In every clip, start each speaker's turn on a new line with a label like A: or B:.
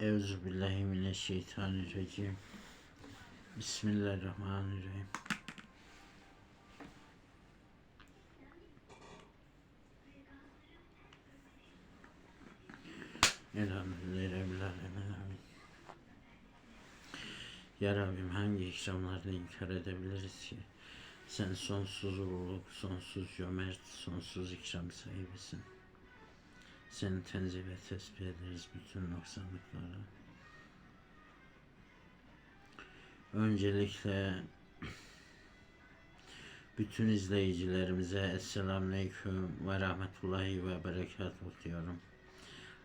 A: Euzubillahimineşşeytanirracim. Bismillahirrahmanirrahim. Elhamdülillahi Rabbil Alemin. Amin. Ya Rabbim hangi ikramlarını inkar edebiliriz ki? Sen sonsuz ululuk, sonsuz cömert, sonsuz ikram sahibisin. Seni tenzih ve tesbih ederiz bütün noksanlıkları. Öncelikle bütün izleyicilerimize Esselamu ve Rahmetullahi ve Berekatuhu diyorum.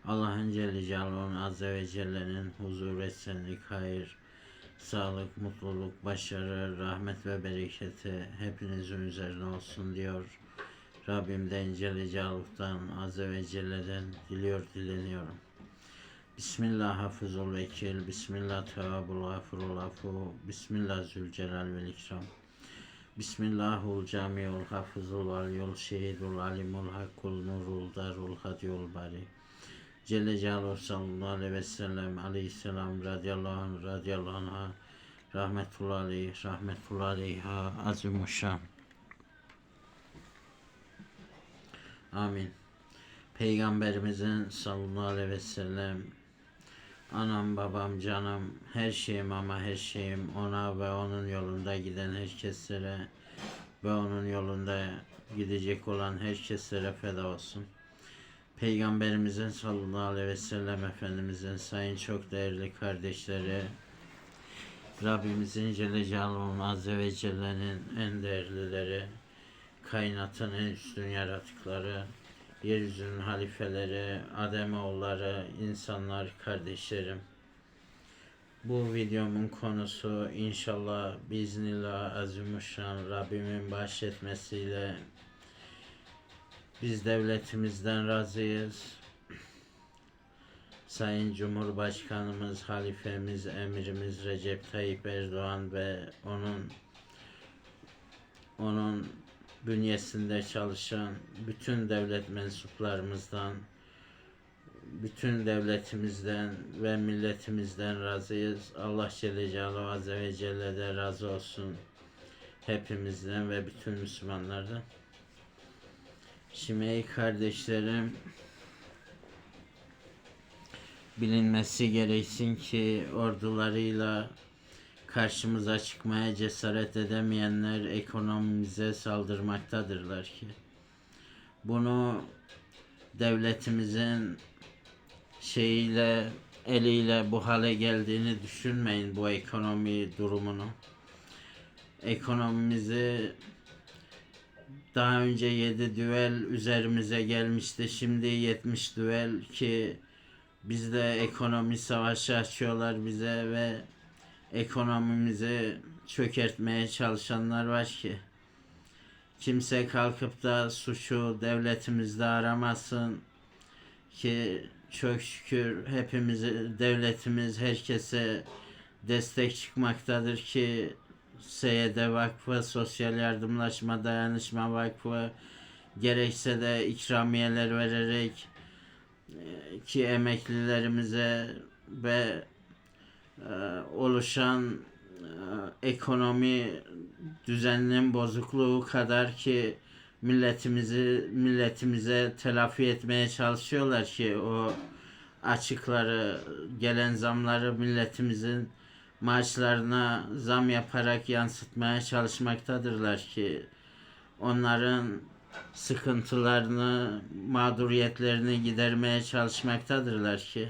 A: Allah'ın Celle Celaluhu'nun Azze ve Celle'nin huzur, esenlik, hayır, sağlık, mutluluk, başarı, rahmet ve bereketi hepinizin üzerine olsun diyor. Rabbimden Celle Azze ve Celle'den diliyor dileniyorum. Bismillah hafızul vekil, Bismillah tevabul gafurul afu, Bismillah zülcelal vel ikram. Bismillahul camiul hafızul valiyul şehidul alimul hakkul nurul darul hadiyul bari. Celle Celaluhu sallallahu aleyhi ve sellem aleyhisselam radıyallahu anh radıyallahu anh'a rahmetullahi aleyh rahmetullahi aleyha azimuşşan. Amin. Peygamberimizin sallallahu aleyhi ve sellem anam babam canım her şeyim ama her şeyim ona ve onun yolunda giden herkeslere ve onun yolunda gidecek olan herkeslere feda olsun. Peygamberimizin sallallahu aleyhi ve sellem Efendimizin sayın çok değerli kardeşleri Rabbimizin Celle Celaluhu'nun Azze ve Celle'nin en değerlileri kainatın en üstün yaratıkları yeryüzünün halifeleri, Ademoğulları, insanlar, kardeşlerim. Bu videomun konusu inşallah biiznillah azimuşşan Rabbimin bahşetmesiyle biz devletimizden razıyız. Sayın Cumhurbaşkanımız, halifemiz, emirimiz Recep Tayyip Erdoğan ve onun onun bünyesinde çalışan bütün devlet mensuplarımızdan, bütün devletimizden ve milletimizden razıyız. Allah Celle Celaluhu Azze ve Celle de razı olsun hepimizden ve bütün Müslümanlardan. Şimdi ey kardeşlerim, bilinmesi gereksin ki ordularıyla karşımıza çıkmaya cesaret edemeyenler ekonomimize saldırmaktadırlar ki. Bunu devletimizin şeyiyle eliyle bu hale geldiğini düşünmeyin bu ekonomi durumunu. Ekonomimizi daha önce 7 düvel üzerimize gelmişti. Şimdi 70 düvel ki bizde ekonomi savaşı açıyorlar bize ve ekonomimizi çökertmeye çalışanlar var ki kimse kalkıp da suçu devletimizde aramasın ki çok şükür hepimizi devletimiz herkese destek çıkmaktadır ki SYD Vakfı, Sosyal Yardımlaşma Dayanışma Vakfı gerekse de ikramiyeler vererek ki emeklilerimize ve e, oluşan e, ekonomi düzeninin bozukluğu kadar ki milletimizi milletimize telafi etmeye çalışıyorlar ki o açıkları gelen zamları milletimizin maaşlarına zam yaparak yansıtmaya çalışmaktadırlar ki onların sıkıntılarını, mağduriyetlerini gidermeye çalışmaktadırlar ki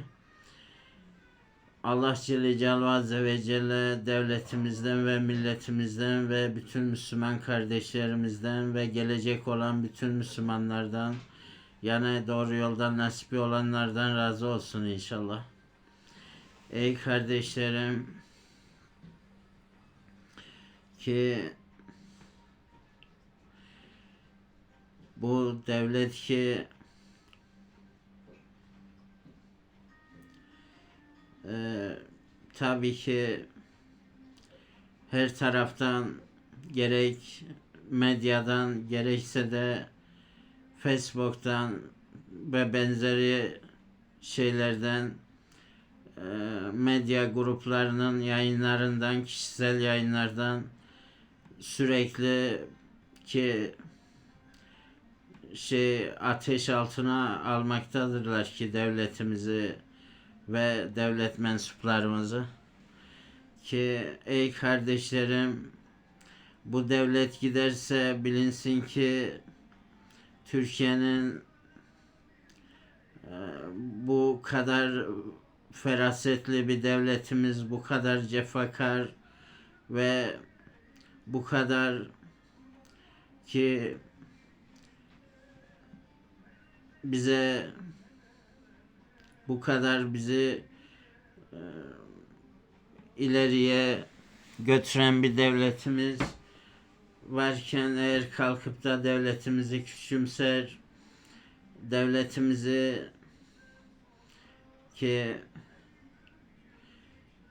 A: Allah Celle Celaluhu ve Celle devletimizden ve milletimizden ve bütün Müslüman kardeşlerimizden ve gelecek olan bütün Müslümanlardan yani doğru yoldan nasip olanlardan razı olsun inşallah. Ey kardeşlerim ki bu devlet ki e, tabii ki her taraftan gerek medyadan gerekse de Facebook'tan ve benzeri şeylerden e, medya gruplarının yayınlarından, kişisel yayınlardan sürekli ki şey ateş altına almaktadırlar ki devletimizi ve devlet mensuplarımızı ki ey kardeşlerim bu devlet giderse bilinsin ki Türkiye'nin e, bu kadar ferasetli bir devletimiz, bu kadar cefakar ve bu kadar ki bize bu kadar bizi e, ileriye götüren bir devletimiz varken eğer kalkıp da devletimizi küçümser, devletimizi ki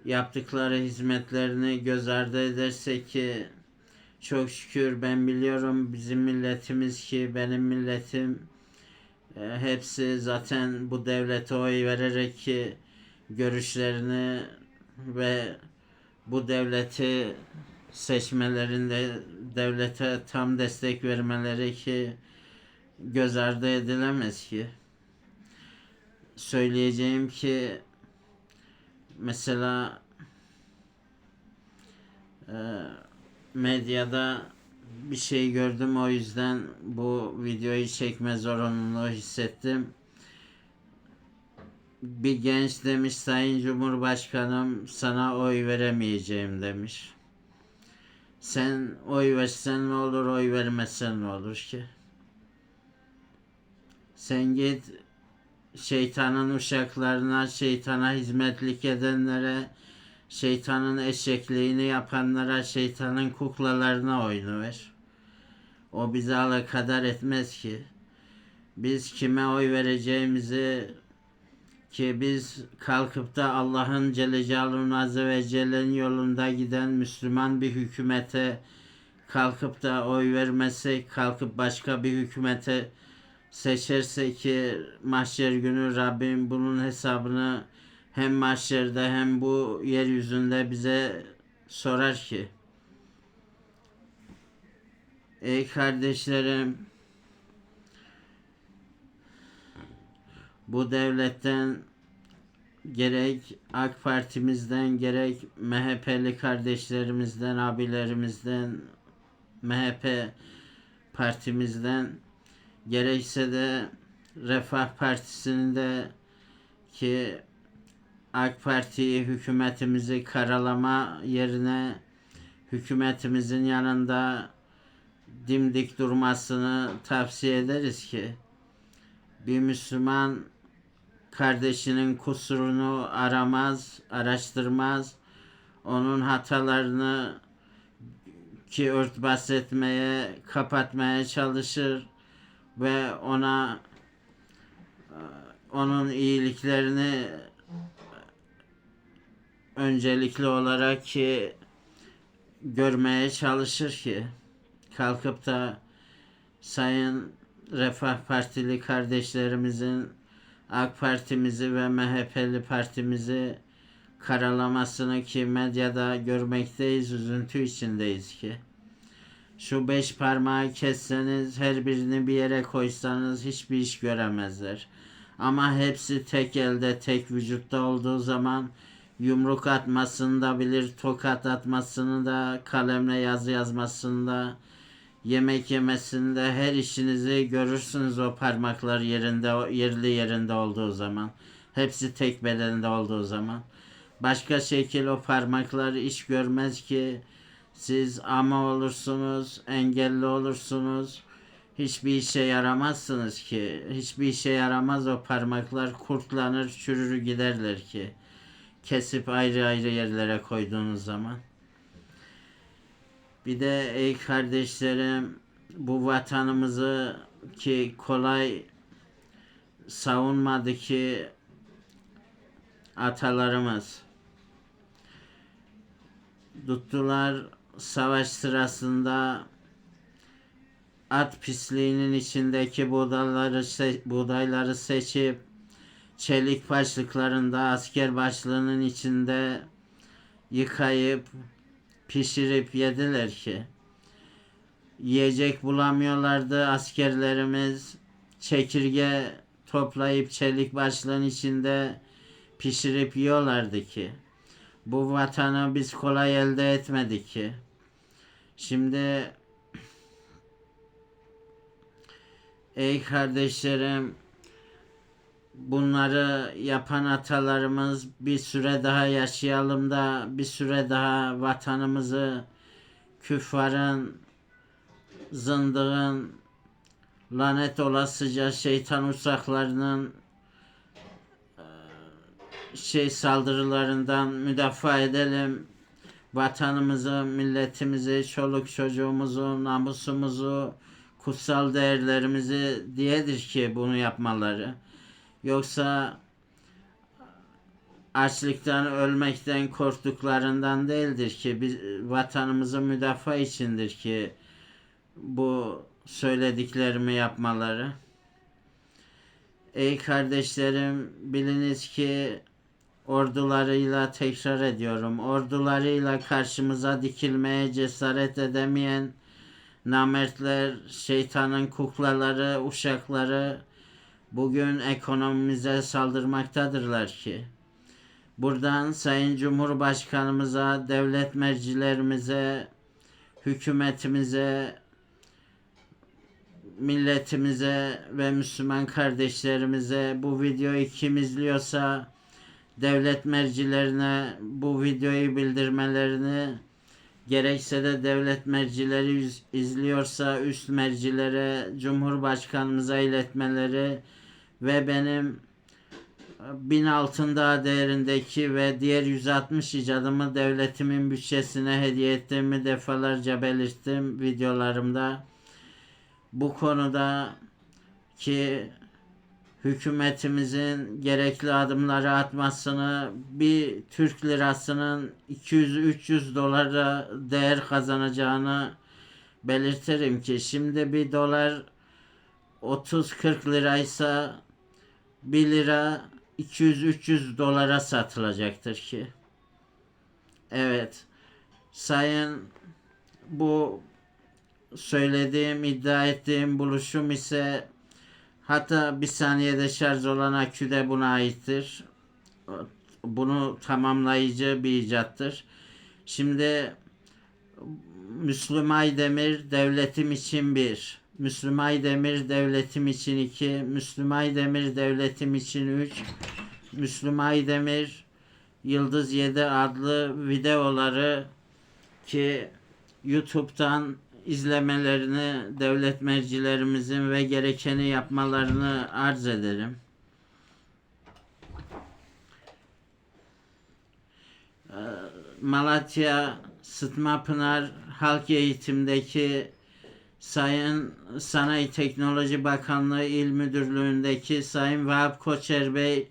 A: yaptıkları hizmetlerini göz ardı ederse ki çok şükür ben biliyorum bizim milletimiz ki benim milletim e, hepsi zaten bu devlete oy vererek ki görüşlerini ve bu devleti seçmelerinde devlete tam destek vermeleri ki göz ardı edilemez ki. Söyleyeceğim ki mesela e, medyada bir şey gördüm o yüzden bu videoyu çekme zorunluluğu hissettim. Bir genç demiş Sayın Cumhurbaşkanım sana oy veremeyeceğim demiş. Sen oy versen ne olur, oy vermezsen ne olur ki? Sen git şeytanın uşaklarına, şeytana hizmetlik edenlere, şeytanın eşekliğini yapanlara, şeytanın kuklalarına oyunu ver. O bizi alakadar etmez ki. Biz kime oy vereceğimizi ki biz kalkıp da Allah'ın Celle Celaluhu'nun Azze ve Celle'nin yolunda giden Müslüman bir hükümete kalkıp da oy vermezsek, kalkıp başka bir hükümete seçerse ki mahşer günü Rabbim bunun hesabını hem mahşerde hem bu yeryüzünde bize sorar ki Ey kardeşlerim bu devletten gerek AK Parti'mizden gerek MHP'li kardeşlerimizden, abilerimizden, MHP partimizden gerekse de Refah Partisi'nin de ki AK Parti'yi hükümetimizi karalama yerine hükümetimizin yanında dimdik durmasını tavsiye ederiz ki bir Müslüman kardeşinin kusurunu aramaz, araştırmaz. Onun hatalarını ki örtbas etmeye, kapatmaya çalışır ve ona onun iyiliklerini öncelikli olarak ki görmeye çalışır ki kalkıp da Sayın Refah Partili kardeşlerimizin AK Partimizi ve MHP'li partimizi karalamasını ki medyada görmekteyiz, üzüntü içindeyiz ki. Şu beş parmağı kesseniz, her birini bir yere koysanız hiçbir iş göremezler. Ama hepsi tek elde, tek vücutta olduğu zaman yumruk atmasını da bilir, tokat atmasını da, kalemle yazı yazmasını da, yemek yemesinde her işinizi görürsünüz o parmaklar yerinde yerli yerinde olduğu zaman. Hepsi tek bedende olduğu zaman. Başka şekil o parmaklar iş görmez ki siz ama olursunuz, engelli olursunuz. Hiçbir işe yaramazsınız ki. Hiçbir işe yaramaz o parmaklar kurtlanır, çürür giderler ki. Kesip ayrı ayrı yerlere koyduğunuz zaman. Bir de ey kardeşlerim bu vatanımızı ki kolay savunmadı ki atalarımız. Tuttular savaş sırasında at pisliğinin içindeki buğdayları, buğdayları seçip çelik başlıklarında asker başlığının içinde yıkayıp pişirip yediler ki. Yiyecek bulamıyorlardı askerlerimiz. Çekirge toplayıp çelik başlığın içinde pişirip yiyorlardı ki. Bu vatanı biz kolay elde etmedik ki. Şimdi ey kardeşlerim bunları yapan atalarımız bir süre daha yaşayalım da bir süre daha vatanımızı küffarın, zındığın, lanet olasıca şeytan uçaklarının eee, şey saldırılarından müdafaa edelim. Vatanımızı, milletimizi, çoluk çocuğumuzu, namusumuzu, kutsal değerlerimizi diyedir ki bunu yapmaları. Yoksa açlıktan ölmekten korktuklarından değildir ki biz vatanımızı müdafaa içindir ki bu söylediklerimi yapmaları. Ey kardeşlerim biliniz ki ordularıyla tekrar ediyorum ordularıyla karşımıza dikilmeye cesaret edemeyen namertler, şeytanın kuklaları, uşakları bugün ekonomimize saldırmaktadırlar ki. Buradan Sayın Cumhurbaşkanımıza, devlet mercilerimize, hükümetimize, milletimize ve Müslüman kardeşlerimize bu videoyu kim izliyorsa devlet mercilerine bu videoyu bildirmelerini gerekse de devlet mercileri izliyorsa üst mercilere Cumhurbaşkanımıza iletmeleri ve benim bin altında değerindeki ve diğer 160 icadımı devletimin bütçesine hediye ettiğimi defalarca belirttim videolarımda. Bu konuda ki hükümetimizin gerekli adımları atmasını bir Türk lirasının 200-300 dolara değer kazanacağını belirtirim ki şimdi bir dolar 30-40 liraysa 1 lira 200-300 dolara satılacaktır ki. Evet. Sayın bu söylediğim, iddia ettiğim buluşum ise hatta bir saniyede şarj olan akü de buna aittir. Bunu tamamlayıcı bir icattır. Şimdi Müslüm Aydemir devletim için bir. Müslüm Aydemir devletim için iki. Müslüm Aydemir devletim için üç. Müslüm Aydemir Yıldız 7 adlı videoları ki YouTube'dan izlemelerini devlet mercilerimizin ve gerekeni yapmalarını arz ederim. Ee, Malatya Sıtma Pınar Halk Eğitim'deki Sayın Sanayi Teknoloji Bakanlığı İl Müdürlüğü'ndeki Sayın Vahap Koçer Bey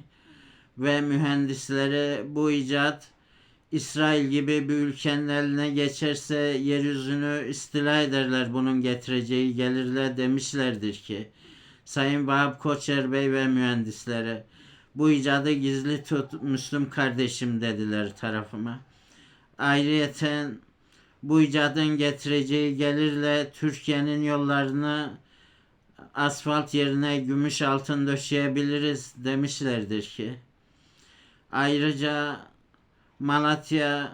A: ve mühendisleri bu icat İsrail gibi bir ülkenin eline geçerse yeryüzünü istila ederler bunun getireceği gelirler demişlerdir ki. Sayın Vahap Koçer Bey ve mühendisleri bu icadı gizli tut Müslüm kardeşim dediler tarafıma. Ayrıyeten bu icadın getireceği gelirle Türkiye'nin yollarını asfalt yerine gümüş altın döşeyebiliriz demişlerdir ki. Ayrıca Malatya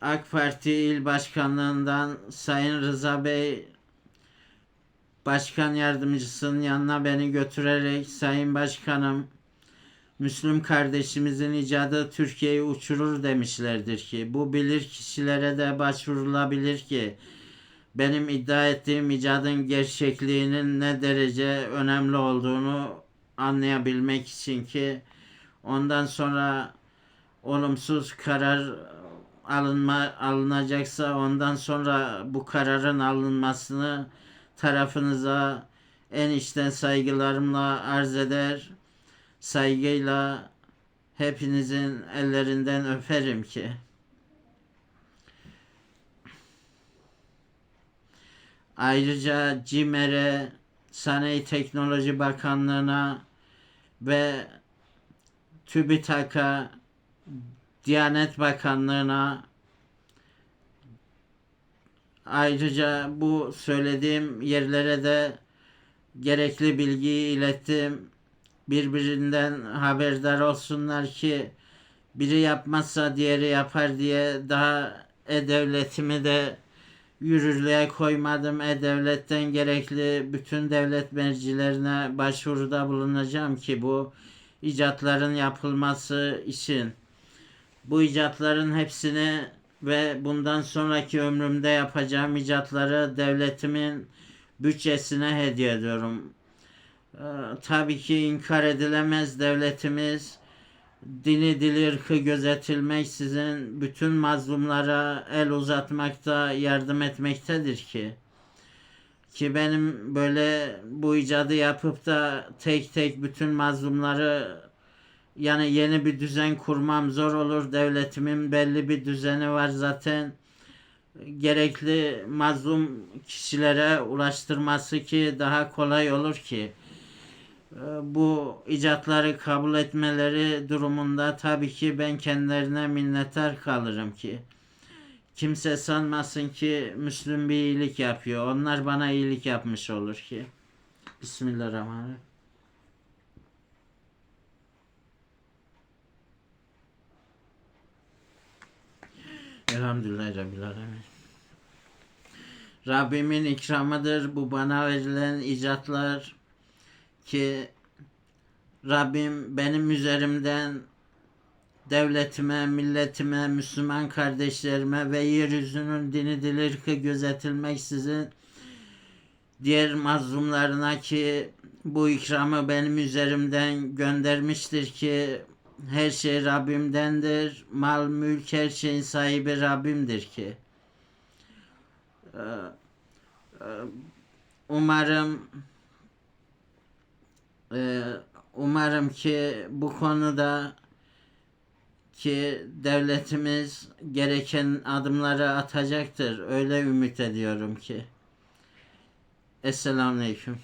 A: AK Parti İl Başkanlığından Sayın Rıza Bey Başkan Yardımcısının yanına beni götürerek Sayın Başkanım Müslüm kardeşimizin icadı Türkiye'yi uçurur demişlerdir ki bu bilir kişilere de başvurulabilir ki benim iddia ettiğim icadın gerçekliğinin ne derece önemli olduğunu anlayabilmek için ki ondan sonra olumsuz karar alınma alınacaksa ondan sonra bu kararın alınmasını tarafınıza en içten saygılarımla arz eder. Saygıyla hepinizin ellerinden öperim ki Ayrıca CİMER'e, Sanayi Teknoloji Bakanlığı'na ve TÜBİTAK'a, Diyanet Bakanlığı'na ayrıca bu söylediğim yerlere de gerekli bilgiyi ilettim. Birbirinden haberdar olsunlar ki biri yapmazsa diğeri yapar diye daha e-devletimi de yürürlüğe koymadım. E-devletten gerekli bütün devlet mercilerine başvuruda bulunacağım ki bu icatların yapılması için bu icatların hepsini ve bundan sonraki ömrümde yapacağım icatları devletimin bütçesine hediye ediyorum. Ee, tabii ki inkar edilemez devletimiz dini dili ırkı gözetilmeksizin bütün mazlumlara el uzatmakta yardım etmektedir ki ki benim böyle bu icadı yapıp da tek tek bütün mazlumları yani yeni bir düzen kurmam zor olur. Devletimin belli bir düzeni var zaten. Gerekli mazlum kişilere ulaştırması ki daha kolay olur ki. Ee, Bu icatları kabul etmeleri durumunda tabii ki ben kendilerine minnettar kalırım ki. Kimse sanmasın ki Müslüm bir iyilik yapıyor. Onlar bana iyilik yapmış olur ki. Bismillahirrahmanirrahim. Elhamdülillah Rabbil Alemin. Rabbimin ikramıdır bu bana verilen icatlar ki Rabbim benim üzerimden devletime, milletime, Müslüman kardeşlerime ve yeryüzünün dini dili ırkı gözetilmeksizin diğer mazlumlarına ki bu ikramı benim üzerimden göndermiştir ki her şey Rabbimdendir. Mal, mülk, her şeyin sahibi Rabbimdir ki. Ee, e, Umarım e, umarım ki bu konuda ki devletimiz gereken adımları atacaktır. Öyle ümit ediyorum ki. Esselamu Aleyküm.